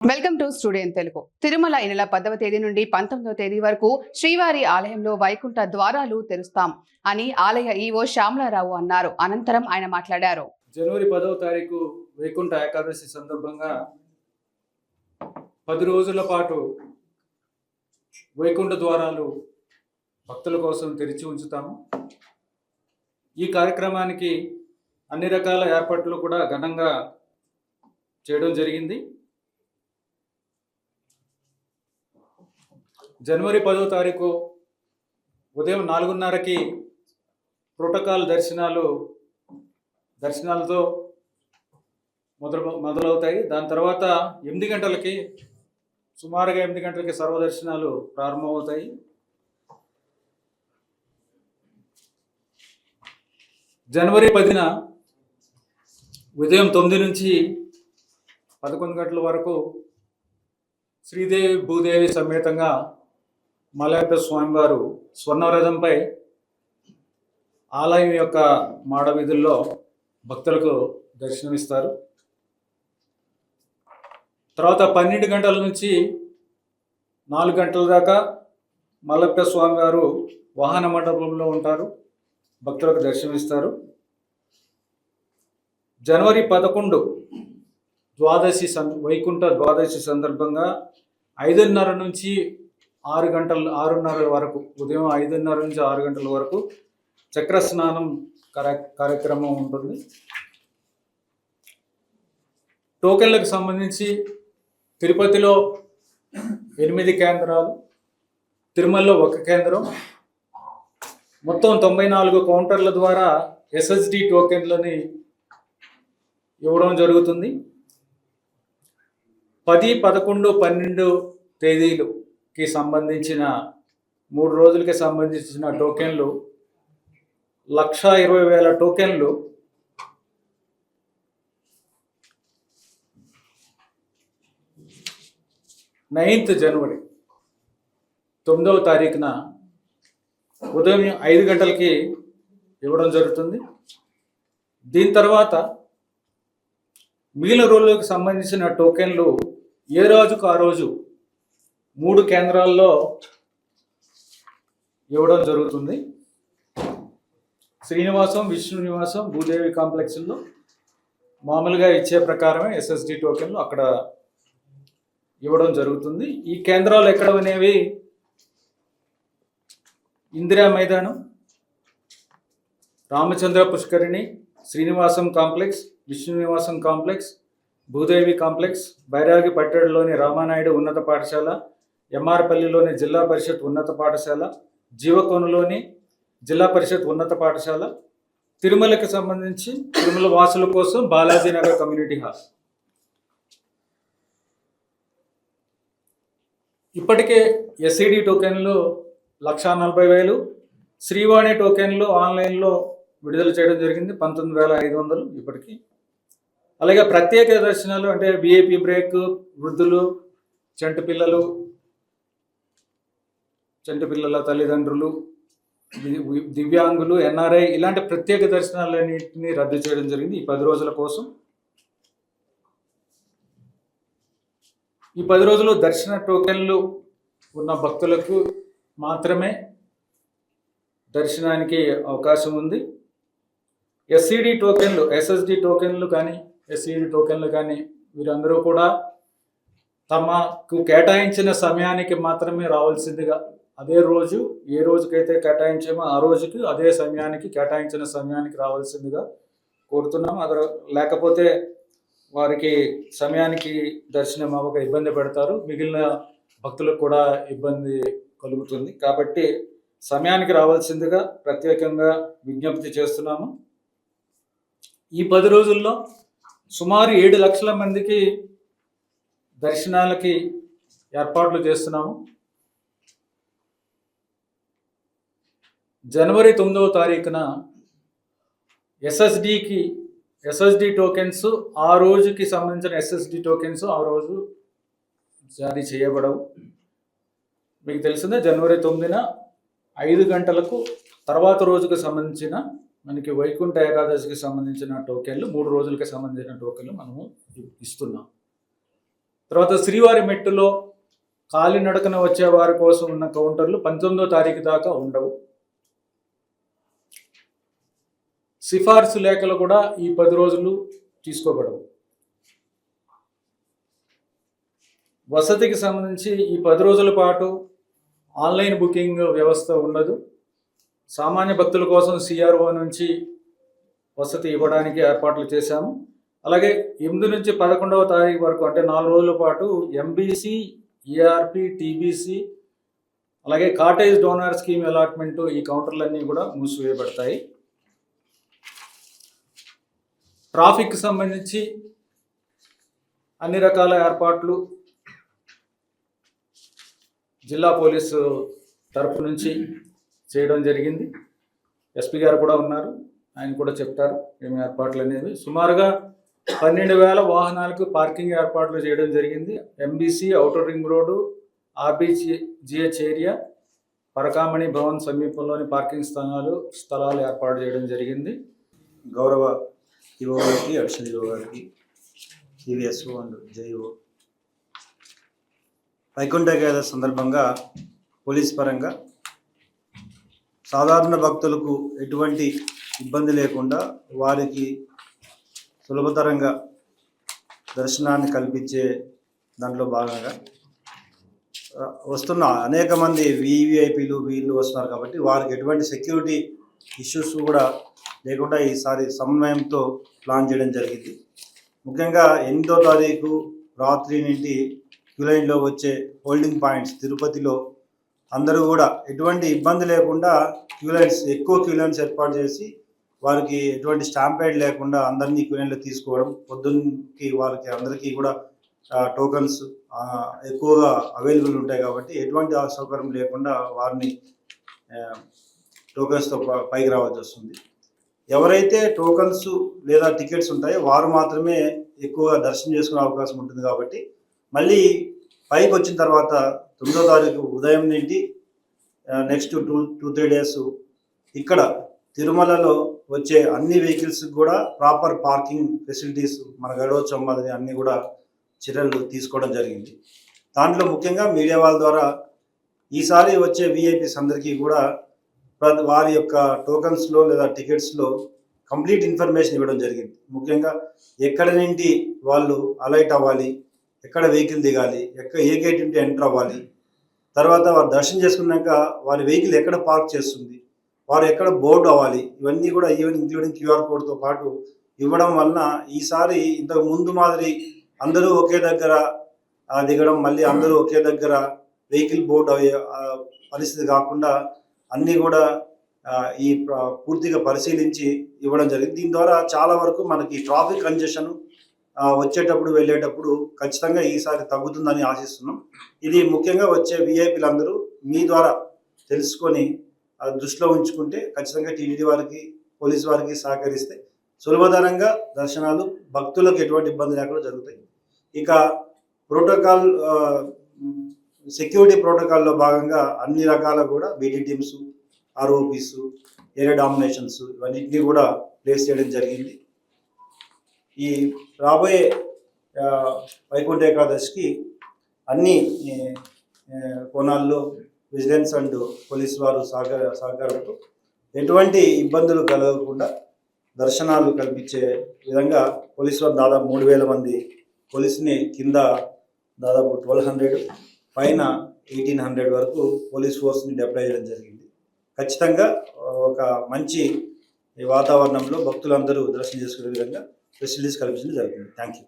Welcome to student Telugu Tirumala ఈ నెల పదవ తేదీ నుండి పంతొమ్మిదవ తేదీ వరకు శ్రీవారి ఆలయంలో వైకుంఠ ద్వారాలు తెరుస్తాం అని ఆలయ ఈవో శ్యామలారావు అన్నారు. అనంతరం ఆయన మాట్లాడారు. జనవరి పదవ తారీఖు వైకుంఠ ఏకాదశి సందర్భంగా పది రోజుల పాటు వైకుంఠ ద్వారాలు భక్తుల కోసం తెరిచి ఉంచుతాము. ఈ కార్యక్రమానికి అన్ని రకాల ఏర్పాట్లు కూడా ఘనంగా చేయడం జరిగింది. జనవరి పదో తారీఖు ఉదయం నాలుగున్నరకి ప్రోటోకాల్ దర్శనాలు దర్శనాలతో మొదలు మొదలవుతాయి. దాని తర్వాత ఎనిమిది గంటలకి సుమారుగా ఎనిమిది గంటలకి సర్వదర్శనాలు ప్రారంభమవుతాయి. జనవరి పదిన ఉదయం తొమ్మిది నుంచి పదకొండు గంటల వరకు శ్రీదేవి భూదేవి సమేతంగా మలయప్ప స్వామివారు స్వర్ణవ్రతంపై ఆలయం యొక్క మాడవీధుల్లో భక్తులకు దర్శనమిస్తారు. తర్వాత పన్నెండు గంటల నుంచి నాలుగు గంటల దాకా మల్లప్ప స్వామివారు వాహన మండపంలో ఉంటారు. భక్తులకు దర్శనమిస్తారు. జనవరి పదకొండు ద్వాదశి సం వైకుంఠ ద్వాదశి సందర్భంగా ఐదున్నర నుంచి ఆరు గంటల ఆరున్నర వరకు ఉదయం ఐదున్నర నుంచి ఆరు గంటల వరకు చక్ర స్నానం కార్య కార్యక్రమం ఉంటుంది. టోకెన్లకు సంబంధించి తిరుపతిలో ఎనిమిది కేంద్రాలు తిరుమలలో ఒక కేంద్రం. మొత్తం తొంభై నాలుగు కౌంటర్ల ద్వారా ఎస్ఎస్డి టోకెన్లని ఇవ్వడం జరుగుతుంది. పది పదకొండు పన్నెండు తేదీలు కి సంబంధించిన మూడు రోజులకి సంబంధించిన టోకెన్లు లక్ష ఇరవై వేల టోకెన్లు నైన్త్ జనవరి తొమ్మిదవ తారీఖున ఉదయం ఐదు గంటలకి ఇవ్వడం జరుగుతుంది. దీని తర్వాత మిగిలిన రోజులకు సంబంధించిన టోకెన్లు ఏ రోజుకు ఆ రోజు మూడు కేంద్రాల్లో ఇవ్వడం జరుగుతుంది. శ్రీనివాసం విష్ణు నివాసం భూదేవి కాంప్లెక్స్లో మామూలుగా ఇచ్చే ప్రకారమే ఎస్ఎస్డి టోకెన్లు అక్కడ ఇవ్వడం జరుగుతుంది. ఈ కేంద్రాలు ఎక్కడ అనేవి? ఇందిరా మైదానం రామచంద్ర పుష్కరిణి శ్రీనివాసం కాంప్లెక్స్ విష్ణు నివాసం కాంప్లెక్స్ భూదేవి కాంప్లెక్స్ బైరాగి పట్టణంలోని రామానాయుడు ఉన్నత పాఠశాల ఎంఆర్పల్లిలోని జిల్లా పరిషత్ ఉన్నత పాఠశాల జీవకోనలోని జిల్లా పరిషత్ ఉన్నత పాఠశాల తిరుమలకి సంబంధించి తిరుమల వాసుల కోసం బాలాజీనగర్ కమ్యూనిటీ హాల్. ఇప్పటికే ఎస్ఈడి టోకెన్లు లక్షా నలభై వేలు శ్రీవాణి టోకెన్లు ఆన్లైన్లో విడుదల చేయడం జరిగింది పంతొమ్మిది వేల ఐదు వందలు ఇప్పటికీ. అలాగే ప్రత్యేక దర్శనాలు అంటే విఐపి బ్రేక్ వృద్ధులు చంటి పిల్లలు చంటి పిల్లల తల్లిదండ్రులు దివ్యాంగులు ఎన్ఆర్ఐ ఇలాంటి ప్రత్యేక దర్శనాలన్నింటినీ రద్దు చేయడం జరిగింది. ఈ పది రోజుల కోసం ఈ పది రోజులు దర్శన టోకెన్లు ఉన్న భక్తులకు మాత్రమే దర్శనానికి అవకాశం ఉంది. ఎస్సిడి టోకెన్లు ఎస్ఎస్డి టోకెన్లు కానీ ఎస్సిడి టోకెన్లు కానీ వీరందరూ కూడా తమకు కేటాయించిన సమయానికి మాత్రమే రావాల్సిందిగా అదే రోజు ఏ రోజుకైతే కేటాయించామో ఆ రోజుకి అదే సమయానికి కేటాయించిన సమయానికి రావాల్సిందిగా కోరుతున్నాం అక్కడ లేకపోతే వారికి సమయానికి దర్శనం అవ్వక ఇబ్బంది పెడతారు. మిగిలిన భక్తులకు కూడా ఇబ్బంది కలుగుతుంది. కాబట్టి సమయానికి రావాల్సిందిగా ప్రత్యేకంగా విజ్ఞప్తి చేస్తున్నాము. ఈ పది రోజుల్లో సుమారు ఏడు లక్షల మందికి దర్శనాలకి ఏర్పాట్లు చేస్తున్నాము. జనవరి తొమ్మిదవ తారీఖున ఎస్ఎస్డికి ఎస్ఎస్డి టోకెన్స్ ఆ రోజుకి సంబంధించిన ఎస్ఎస్డి టోకెన్స్ ఆ రోజు జారీ చేయబడవు. మీకు తెలిసిందే జనవరి తొమ్మిదిన ఐదు గంటలకు తర్వాత రోజుకు సంబంధించిన మనకి వైకుంఠ ఏకాదశికి సంబంధించిన టోకెన్లు మూడు రోజులకి సంబంధించిన టోకెన్లు మనము ఇస్తున్నాం. తర్వాత శ్రీవారి మెట్టులో కాలినడకన వచ్చే వారి కోసం ఉన్న కౌంటర్లు పంతొమ్మిదో తారీఖు దాకా ఉండవు. సిఫార్సు లేఖలు కూడా ఈ పది రోజులు తీసుకోబడవు. వసతికి సంబంధించి ఈ పది రోజుల పాటు ఆన్లైన్ బుకింగ్ వ్యవస్థ ఉండదు. సామాన్య భక్తుల కోసం సిఆర్ఓ నుంచి వసతి ఇవ్వడానికి ఏర్పాట్లు చేశాము. అలాగే ఎనిమిది నుంచి పదకొండవ తారీఖు వరకు అంటే నాలుగు రోజుల పాటు ఎంబీసీ ఈఆర్పి టీబీసీ అలాగే కాటేజ్ డోనర్ స్కీమ్ అలాట్మెంట్ ఈ కౌంటర్లన్నీ కూడా మూసివేయబడతాయి. ట్రాఫిక్ సంబంధించి అన్ని రకాల ఏర్పాట్లు జిల్లా పోలీసు తరపు నుంచి చేయడం జరిగింది. ఎస్పీ గారు కూడా ఉన్నారు. ఆయన కూడా చెప్తారు ఏమి ఏర్పాట్లు అనేవి. సుమారుగా పన్నెండు వేల వాహనాలకు పార్కింగ్ ఏర్పాట్లు చేయడం జరిగింది. MBC outer ring road RBG GH area Parakamani Bhavan సమీపంలోని పార్కింగ్ స్థలాలు స్థలాలు ఏర్పాటు చేయడం జరిగింది. గౌరవ ఈఓ గారికి అడిషనల్ ఈఓ గారికి CVSO and JEO Vaikuntha Ekadashi సందర్భంగా పోలీస్ పరంగా సాధారణ భక్తులకు ఎటువంటి ఇబ్బంది లేకుండా వారికి సులభతరంగా దర్శనాన్ని కల్పించే దాంట్లో భాగంగా వస్తున్న అనేక మంది వివిఐపీలు వీళ్ళు వస్తున్నారు కాబట్టి వారికి ఎటువంటి సెక్యూరిటీ ఇష్యూస్ కూడా లేకుండా ఈసారి సమన్వయంతో ప్లాన్ చేయడం జరిగింది. ముఖ్యంగా ఎనిమిదో తారీఖు రాత్రి నుండి క్యులైన్లో వచ్చే హోల్డింగ్ పాయింట్స్ తిరుపతిలో అందరూ కూడా ఎటువంటి ఇబ్బంది లేకుండా క్యూలైన్స్ ఎక్కువ క్యూలైన్స్ ఏర్పాటు చేసి వారికి ఎటువంటి స్టాంపైడ్ లేకుండా అందరినీ క్యూలైన్లో తీసుకోవడం పొద్దున్నకి వారికి అందరికీ కూడా టోకన్స్ ఎక్కువగా అవైలబుల్ ఉంటాయి కాబట్టి ఎటువంటి అసౌకర్యం లేకుండా వారిని టోకన్స్తో పైకి రావాల్సి వస్తుంది. ఎవరైతే టోకన్స్ లేదా టికెట్స్ ఉంటాయో వారు మాత్రమే ఎక్కువగా దర్శనం చేసుకునే అవకాశం ఉంటుంది కాబట్టి మళ్ళీ పైకి వచ్చిన తర్వాత తొమ్మిదో తారీఖు ఉదయం నుండి next two two three days ఇక్కడ తిరుమలలో వచ్చే అన్ని వెహికల్స్ కూడా ప్రాపర్ పార్కింగ్ ఫెసిలిటీస్ మన గడవచ్చం మాదిరి అన్నీ కూడా చర్యలు తీసుకోవడం జరిగింది. దాంట్లో ముఖ్యంగా మీడియా వాళ్ళ ద్వారా ఈసారి వచ్చే విఐపీస్ అందరికీ కూడా వారి యొక్క టోకన్స్లో లేదా టికెట్స్లో కంప్లీట్ ఇన్ఫర్మేషన్ ఇవ్వడం జరిగింది. ముఖ్యంగా ఎక్కడ నుండి వాళ్ళు అలైట్ అవ్వాలి ఎక్కడ వెహికల్ దిగాలి ఎక్కడ ఏ గేట్ నుండి ఎంటర్ అవ్వాలి తర్వాత వారు దర్శనం చేసుకున్నాక వారి వెహికల్ ఎక్కడ పార్క్ చేస్తుంది వారు ఎక్కడ బోర్డు అవ్వాలి ఇవన్నీ కూడా ఈవెన్ ఇంక్లూడింగ్ క్యూఆర్ కోడ్తో పాటు ఇవ్వడం వలన ఈసారి ఇంతకు ముందు మాదిరి అందరూ ఒకే దగ్గర దిగడం మళ్ళీ అందరూ ఒకే దగ్గర వెహికల్ బోర్డు అయ్యే పరిస్థితి కాకుండా అన్నీ కూడా ఈ పూర్తిగా పరిశీలించి ఇవ్వడం జరిగింది. దీని ద్వారా చాలా వరకు మనకి ట్రాఫిక్ కంజెషన్ వచ్చేటప్పుడు వెళ్ళేటప్పుడు ఖచ్చితంగా ఈసారి తగ్గుతుందని ఆశిస్తున్నాం. ఇది ముఖ్యంగా వచ్చే విఐపీలందరూ మీ ద్వారా తెలుసుకొని దృష్టిలో ఉంచుకుంటే ఖచ్చితంగా టీడీడీ వారికి పోలీస్ వారికి సహకరిస్తే సులభతరంగా దర్శనాలు భక్తులకు ఎటువంటి ఇబ్బంది లేకుండా జరుగుతాయి. ఇక ప్రోటోకాల్ సెక్యూరిటీ ప్రోటోకాల్లో భాగంగా అన్ని రకాల కూడా BT teams ROPs area dominations ఇవన్నింటినీ కూడా ప్లేస్ చేయడం జరిగింది. ఈ రాబోయే వైకుంఠ ఏకాదశికి అన్ని కోణాల్లో విజిలెన్స్ అండ్ పోలీస్ వారు సహకార సహకారంతో ఎటువంటి ఇబ్బందులు కలగకుండా దర్శనాలు కల్పించే విధంగా పోలీస్ వారు దాదాపు మూడు వేల మంది పోలీసుని కింద దాదాపు ట్వెల్వ్ హండ్రెడ్ పైన ఎయిటీన్ హండ్రెడ్ వరకు పోలీస్ ఫోర్స్ని డిప్లాయ్ చేయడం జరిగింది. ఖచ్చితంగా ఒక మంచి వాతావరణంలో భక్తులందరూ దర్శనం చేసుకునే విధంగా ఫెసిలిటీస్ కల్పించడం జరిగింది థ్యాంక్ యూ